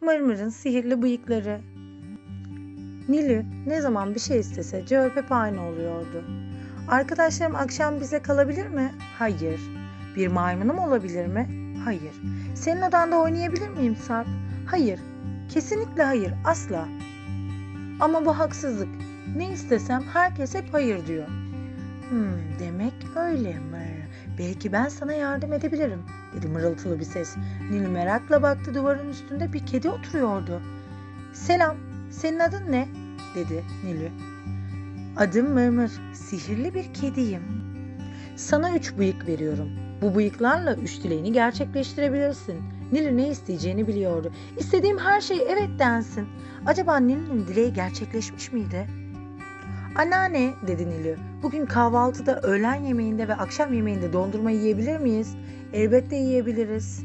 Mırmır'ın sihirli bıyıkları. Nilü ne zaman bir şey istese cevap hep aynı oluyordu. Arkadaşlarım akşam bize kalabilir mi? Hayır. Bir maymunum olabilir mi? Hayır. Senin odanda oynayabilir miyim Sarp? Hayır. Kesinlikle hayır. Asla. Ama bu haksızlık. Ne istesem herkes hep hayır diyor. Hmm, demek öyle mi? Belki ben sana yardım edebilirim, dedi mırıltılı bir ses. Nil merakla baktı duvarın üstünde bir kedi oturuyordu. Selam, senin adın ne? dedi Nilü. Adım Mırmır, sihirli bir kediyim. Sana üç bıyık veriyorum. Bu bıyıklarla üç dileğini gerçekleştirebilirsin. Nilü ne isteyeceğini biliyordu. İstediğim her şey evet densin. Acaba Nilü'nün dileği gerçekleşmiş miydi? Anneanne dedi Nilü. Bugün kahvaltıda, öğlen yemeğinde ve akşam yemeğinde dondurma yiyebilir miyiz? Elbette yiyebiliriz.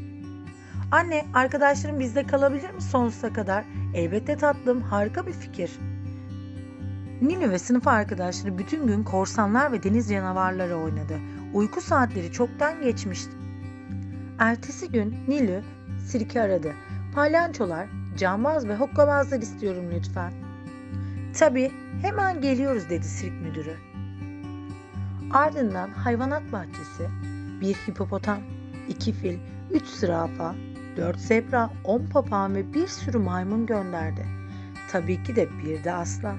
Anne, arkadaşlarım bizde kalabilir mi sonsuza kadar? Elbette tatlım, harika bir fikir. Nilü ve sınıf arkadaşları bütün gün korsanlar ve deniz canavarları oynadı. Uyku saatleri çoktan geçmişti. Ertesi gün Nilü sirke aradı. Palyançolar, cambaz ve hokkabazlar istiyorum lütfen. Tabii, hemen geliyoruz dedi sirk müdürü. Ardından hayvanat bahçesi, bir hipopotam, iki fil, üç zürafa, dört zebra, on papağan ve bir sürü maymun gönderdi. Tabii ki de bir de aslan.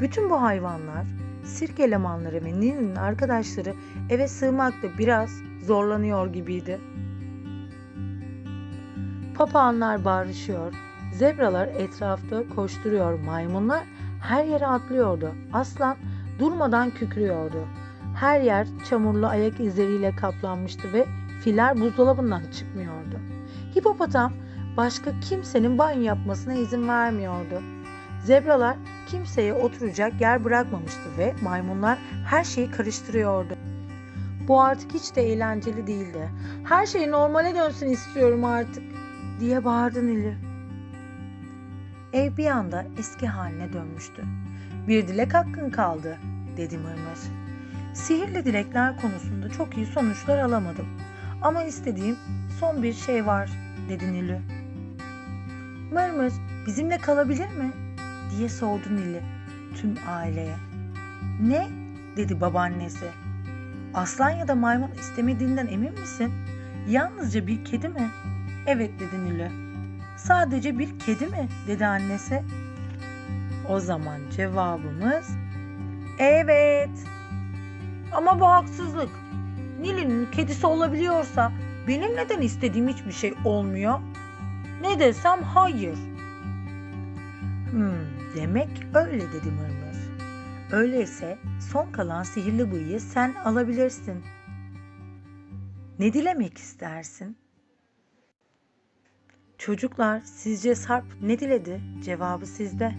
Bütün bu hayvanlar, sirk elemanları ve Nil'in arkadaşları eve sığmakta biraz zorlanıyor gibiydi. Papağanlar bağırışıyor, zebralar etrafta koşturuyor, maymunlar her yere atlıyordu. Aslan durmadan kükrüyordu. Her yer çamurlu ayak izleriyle kaplanmıştı ve filler buzdolabından çıkmıyordu. Hipopotam başka kimsenin banyo yapmasına izin vermiyordu. Zebralar kimseye oturacak yer bırakmamıştı ve maymunlar her şeyi karıştırıyordu. Bu artık hiç de eğlenceli değildi. Her şey normale dönsün istiyorum artık diye bağırdı Nilü. Ev bir anda eski haline dönmüştü. Bir dilek hakkın kaldı dedi Mırmır. Sihirli dilekler konusunda çok iyi sonuçlar alamadım. Ama istediğim son bir şey var dedi Nilü. Mırmır bizimle kalabilir mi? diye sordu Nilü tüm aileye. Ne? dedi babaannesi. Aslan ya da maymun istemediğinden emin misin? Yalnızca bir kedi mi? Evet dedi Nilü. Sadece bir kedi mi? dedi annesi. O zaman cevabımız evet. Ama bu haksızlık. Nil'in kedisi olabiliyorsa benim neden istediğim hiçbir şey olmuyor? Ne desem hayır. Hmm, demek öyle dedi Mırmır. Öyleyse son kalan sihirli bıyığı sen alabilirsin. Ne dilemek istersin? Çocuklar sizce Sarp ne diledi? Cevabı sizde.